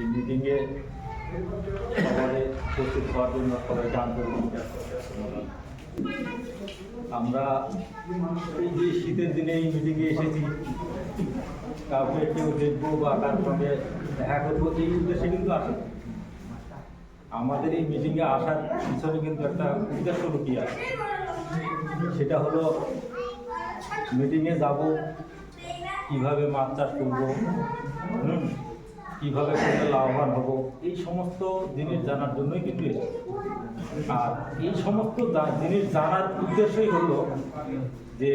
এই মিটিংয়ে সবাই উপস্থিত হওয়ার জন্য সবাইকে আন্তরিক আমরা এই যে শীতের দিনে এই মিটিংয়ে এসেছি, কাউকে কেউ দেখব বা কার সঙ্গে দেখা করব, এই উদ্দেশ্যে কিন্তু আসে আমাদের এই মিটিংয়ে আসার পিছনে কিন্তু একটা উদ্দেশ্য লুকিয়ে আছে। সেটা হলো মিটিংয়ে যাব, কীভাবে মাছ চাষ করব, হুম? কীভাবে করলে লাভবান হব, এই সমস্ত জিনিস জানার জন্যই কিন্তু আর এই সমস্ত জিনিস জানার উদ্দেশ্যই হলো যে,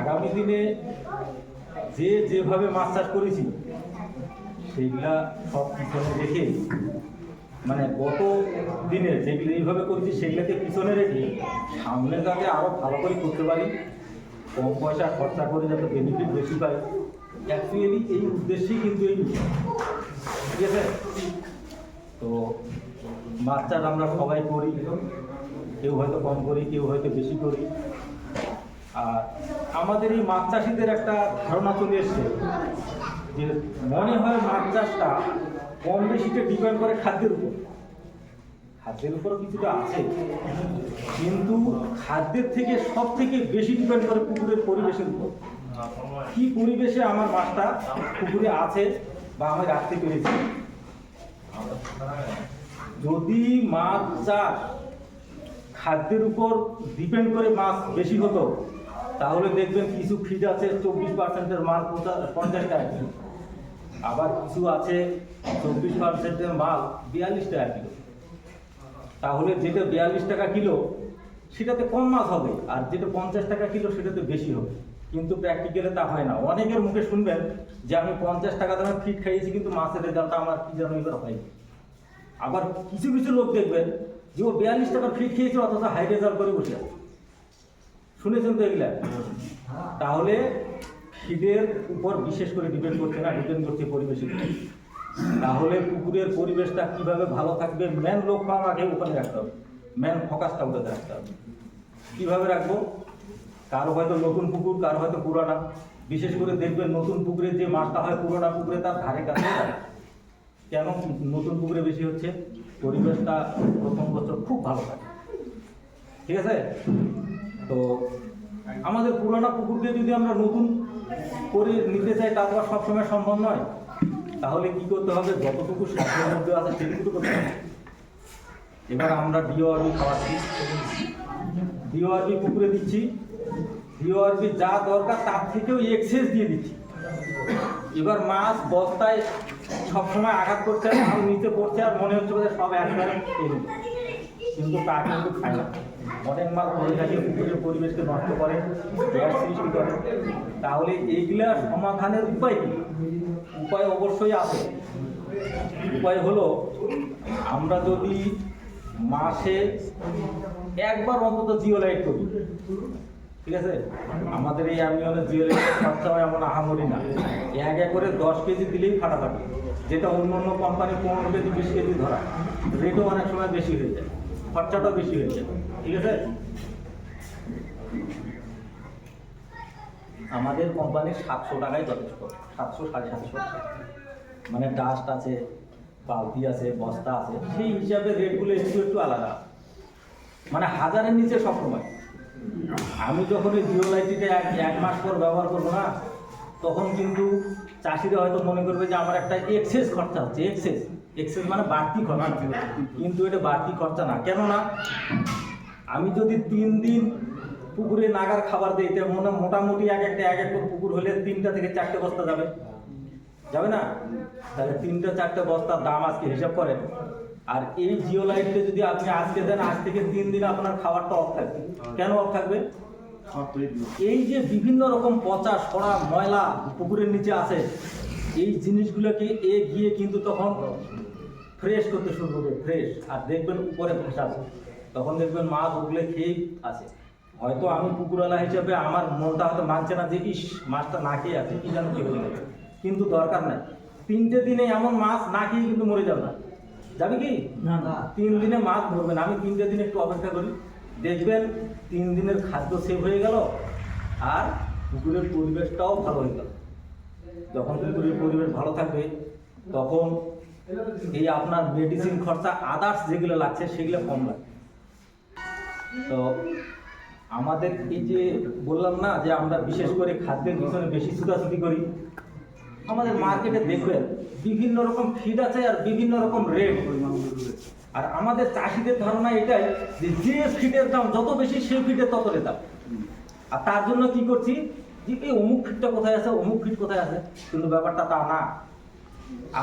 আগামী দিনে যে যেভাবে মাছ চাষ করেছি, সেইগুলা সব পিছনে রেখে মানে গত দিনে যেগুলো এইভাবে করেছি সেগুলোকে পিছনে রেখে সামনে যাতে আরও ভালো করে করতে পারি, কম পয়সা খরচা করে যাতে বেনিফিট বেশি পাই অ্যাকচুয়ালি এই উদ্দেশ্যেই কিন্তু এই মিশন। ঠিক আছে? তো চাষ আমরা সবাই করি, কেউ হয়তো কম করি, কেউ হয়তো বেশি করি। আর আমাদের এই মাছ চাষিদের একটা ধারণা চলে এসছে যে মনে হয় মাছ চাষটা কম বেশিতে ডিপেন্ড করে খাদ্যের উপর। খাদ্যের উপরও কিছুটা আছে। কিন্তু খাদ্যের থেকে সব থেকে বেশি ডিপেন্ড করে পুকুরের পরিবেশের উপর। কি পরিবেশে আমার মাছটা পুকুরে আছে বা আমি রাখতে পেরেছি? যদি মাছ, চাষ খাদ্যের উপর ডিপেন্ড করে মাছ বেশি হতো, তাহলে দেখবেন কিছু ফিড আছে চব্বিশ পার্সেন্টের মাল পঞ্চাশ টাকা কিলো। আবার কিছু আছে চব্বিশ পার্সেন্টের মাল বিয়াল্লিশ টাকা কিলো। তাহলে যেটা বিয়াল্লিশ টাকা কিলো, সেটাতে কম মাছ হবে, আর যেটা পঞ্চাশ টাকা কিলো, সেটাতে বেশি হবে। কিন্তু প্র্যাকটিক্যালে তা হয় না। অনেকের মুখে শুনবেন যে আমি পঞ্চাশ টাকা দামে ফিট খাইয়েছি কিন্তু মাছের রেজাল্টটা আমার কি যেন এবার হয়নি আবার কিছু কিছু লোক দেখবেন যে ও বিয়াল্লিশ টাকার ফিট খেয়েছে অথচ হাই রেজাল্ট করে বসে আছে। শুনেছেন তো এগুলা? তাহলে ফিডের উপর বিশেষ করে ডিপেন্ড করছে না ডিপেন্ড করছে পরিবেশের উপর। তাহলে পুকুরের পরিবেশটা কীভাবে ভালো থাকবে? মেন লক্ষ্য আমাকে ওখানে রাখতে হবে। মেন ফোকাসটা ওটাতে রাখতে হবে। কীভাবে রাখব? কারও হয়তো নতুন পুকুর, কারও হয়তো পুরানা। বিশেষ করে দেখবেন নতুন পুকুরে যে মাছটা হয়, পুরোনো পুকুরে তার ধারে কাছে কেন নতুন পুকুরে বেশি হচ্ছে? পরিবেশটা প্রথম বছর খুব ভালো থাকে। ঠিক আছে? তো আমাদের পুরানো পুকুরকে যদি আমরা নতুন করে নিতে চাই, তা তো আর সবসময় সম্ভব নয়। তাহলে কি করতে হবে? যতটুকু সাধ্যের মধ্যে আছে সেটুকু করতে হবে। এবার আমরা ডিওআরবি খাওয়াচ্ছি। ডিওআরবি পুকুরে দিচ্ছি। ডিওআরবি যা দরকার তার থেকেও এক্সেস দিয়ে দিচ্ছি। এবার মাছ বস্তায় সবসময় আঘাত করছে আর নিচে পড়ছে, আর মনে হচ্ছে যে সব একবারে কিন্তু তা কিন্তু খায় না। অনেক মাল পড়ে থাকে পুকুরের পরিবেশকে নষ্ট করে গ্যাস সৃষ্টি করে। তাহলে এইগুলা সমাধানের উপায় কি? উপায় অবশ্যই আছে। উপায় হলো, আমরা যদি মাসে একবার অন্তত জিও লাইট করি। ঠিক আছে? আমাদের এই জিও লাইটের খরচা হয় এমন আহামরি না। এক এক করে দশ কেজি দিলেই ফাটা থাকে। যেটা অন্য অন্য কোম্পানি পনেরো কেজি, বিশ কেজি ধরা। রেটও অনেক সময় বেশি হয়ে যায়। খরচাটাও বেশি হয়ে যায়। ঠিক আছে? আমাদের কোম্পানির সাতশো টাকায় যথেষ্ট। সাতশো, সাড়ে সাতশো। মানে ডাস্ট আছে, বালতি আছে, বস্তা আছে। সেই হিসাবে রেটগুলো একটু একটু আলাদা। মানে হাজারের নিচে সবসময়। আমি যখন এই জিও এক এক মাস পর ব্যবহার করব না তখন কিন্তু চাষিরা হয়তো মনে করবে যে আমার একটা এক্সেস খরচা হচ্ছে এক্সেস এক্সেস মানে বাড়তি খরচা। কিন্তু এটা বাড়তি খরচা না। কেন না আমি যদি তিন দিন পুকুরে নাগার খাবার দিই তো মনে মোটামুটি এক একটা এক একটা পুকুর হলে তিনটা থেকে চারটে বস্তা যাবে। যাবে না? তাহলে তিনটা চারটে বস্তার দাম আজকে হিসাব করেন। আর এই জিও লাইটে যদি আপনি আজকে দেন, আজ থেকে তিন দিন আপনার খাবারটা অফ থাকবে। কেন অফ থাকবে? এই যে বিভিন্ন রকম পচা, সরা, ময়লা পুকুরের নিচে আছে, এই জিনিসগুলোকে এ গিয়ে কিন্তু তখন ফ্রেশ করতে শুরু করবে ফ্রেশ আর দেখবেন উপরে ভাসাবে তখন দেখবেন মাছ উগলে খেয়েই আছে। হয়তো আমি পুকুরওয়ালা হিসেবে আমার মনটা হয়তো মানছে না যে, ইস, মাছটা না খেয়ে আছে, কি জানো কি কিন্তু দরকার নাই। তিনটে দিনে এমন মাছ না খেয়ে কিন্তু মরে যাবে না। যাবে কি? না না। তিন দিনে মাছ ধরবেন আমি তিনটে দিন একটু অপেক্ষা করি। দেখবেন তিন দিনের খাদ্য সেভ হয়ে গেল আর পুকুরের পরিবেশটাও ভালো হয়ে গেল। যখন পুকুরের পরিবেশ ভালো থাকবে তখন এই আপনার মেডিসিন খরচা আদার্স যেগুলো লাগছে সেগুলো কম লাগে তো আমাদের এই যে বললাম না যে আমরা বিশেষ করে খাদ্যের পিছনে বেশি ছুটাছুটি করি আমাদের মার্কেটে দেখবেন, বিভিন্ন রকম ফিড আছে আর বিভিন্ন রকম রেট আর আমাদের চাষিদের ধারণা এটাই যে যে ফিডের দাম যত বেশি, সেই ফিডের তত দাম। আর তার জন্য কি করছি? যে এই অমুক ফিডটা কোথায় আছে, অমুক ফিড কোথায় আছে? কিন্তু ব্যাপারটা তা না।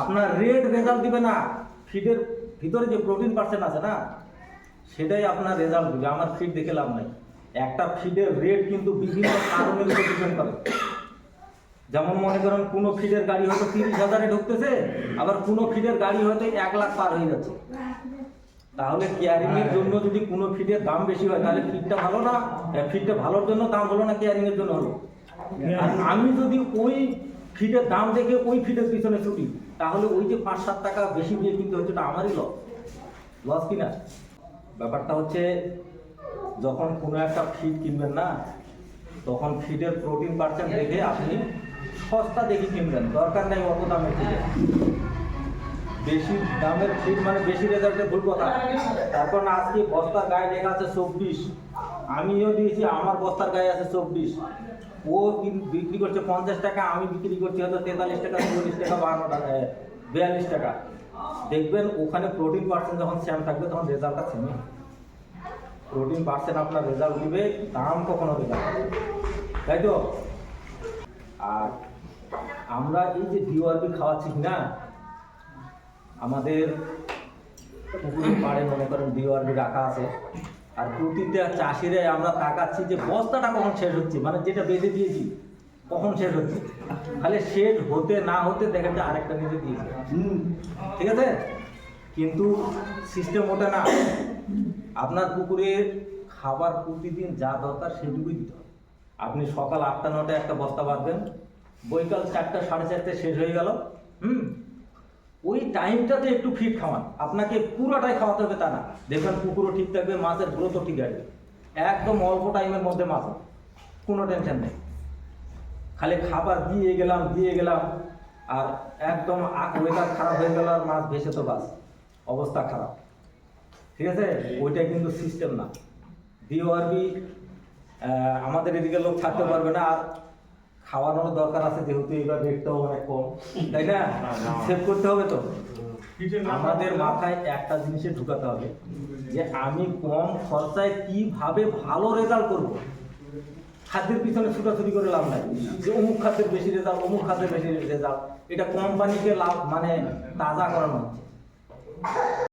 আপনার রেট রেজাল্ট দিবে না। ফিডের ভিতরে যে প্রোটিন পার্সেন্ট আছে না, সেটাই আপনার রেজাল্ট দিবে। আমার ফিড দেখে লাভ নাই। একটা ফিডের রেট কিন্তু বিভিন্ন কারণের উপর ডিপেন্ড করে। যেমন মনে করেন কোনো ফিডের গাড়ি হয়তো তিরিশ হাজারে ঢুকতেছে আবার কোনো ফিডের গাড়ি হয়তো এক লাখ পার হয়ে যাচ্ছে। তাহলে কেয়ারিং এর জন্য যদি কোনো ফিডের দাম বেশি হয় তাহলে ফিডটা ভালো না? ফিডটা ভালোর জন্য দাম হলো না কেয়ারিং এর জন্য হলো? আর আমি যদি ওই ফিডের দাম দেখে ওই ফিডের পিছনে ছুটি তাহলে ওই যে পাঁচ সাত টাকা বেশি দিয়ে কিনতে হচ্ছে ওটা আমারই লস লস কিনা? ব্যাপারটা হচ্ছে যখন কোনো একটা ফিড কিনবেন না তখন ফিডের প্রোটিন পার্সেন্ট দেখে আপনি সস্তা দেখি কিনবেন, দরকার নেই অত দামের ফিডে বেশি দামের ফিড মানে বেশি রেজাল্টে ভুল কথা। তারপর আজকে বস্তার গায়ে লেখা আছে চব্বিশ। আমিও দিয়েছি, আমার বস্তার গায়ে আছে চব্বিশ। ও বিক্রি করছে পঞ্চাশ টাকা, আমি বিক্রি করছি হয়তো তেতাল্লিশ টাকা, চল্লিশ টাকা বারো টাকা বিয়াল্লিশ টাকা। দেখবেন ওখানে প্রোটিন পার্সেন্ট যখন স্যাম থাকবে, তখন রেজাল্টটা সেমই প্রোটিন পার্সেন্ট আপনার রেজাল্ট দিবে, দাম কখনো দেবে। তাই তো? আর আমরা এই যে ডিওআরপি খাওয়াচ্ছি না, আমাদের পুকুরের পাড়ে মনে করেন ডিওআরপি রাখা আছে। আর প্রতিটা চাষিরাই আমরা তাকাচ্ছি যে বস্তাটা কখন শেষ হচ্ছে মানে যেটা বেঁধে দিয়েছি, কখন শেষ হচ্ছে? খালি শেষ হতে না হতে দেখেন যে আরেকটা নিতে দিয়েছে। ঠিক আছে? কিন্তু সিস্টেম ওটা না। আপনার পুকুরে খাবার প্রতিদিন যা দরকার সেটুকুই দিতে হবে। আপনি সকাল আটটা নটায় একটা বস্তা বাঁধবেন বৈকাল চারটা, সাড়ে চারটে শেষ হয়ে গেল। হুম? ওই টাইমটাতে একটু ফিট খাওয়ান। আপনাকে পুরোটাই খাওয়াতে হবে তা না। দেখবেন পুকুরও ঠিক থাকবে, মাছের গ্রোথও ঠিক আছে একদম অল্প টাইমের মধ্যে মাছ। কোনো টেনশন নেই। খালি খাবার দিয়ে গেলাম দিয়ে গেলাম। আর একদম ওয়েদার খারাপ হয়ে গেল আর মাছ ভেসে তো বাস। অবস্থা খারাপ। ঠিক আছে? ওইটা কিন্তু সিস্টেম না। ডিওআরবি আমাদের এদিকে লোক থাকতে পারবে না। আর খাওয়ানোর দরকার আছে যেহেতু এবার রেটটাও অনেক কম, তাই না? সেভ করতে হবে তো? আমাদের মাথায় একটা জিনিসে ঢুকাতে হবে, যে আমি কম খরচায় কীভাবে ভালো রেজাল্ট করব? খাদ্যের পিছনে ছুটাছুটি করে লাভ নাই। যে অমুক খাদ্যের বেশি রেজাল্ট অমুক খাদ্যের বেশি রেজাল্ট এটা কোম্পানিকে লাভ মানে তাজা করানো হচ্ছে।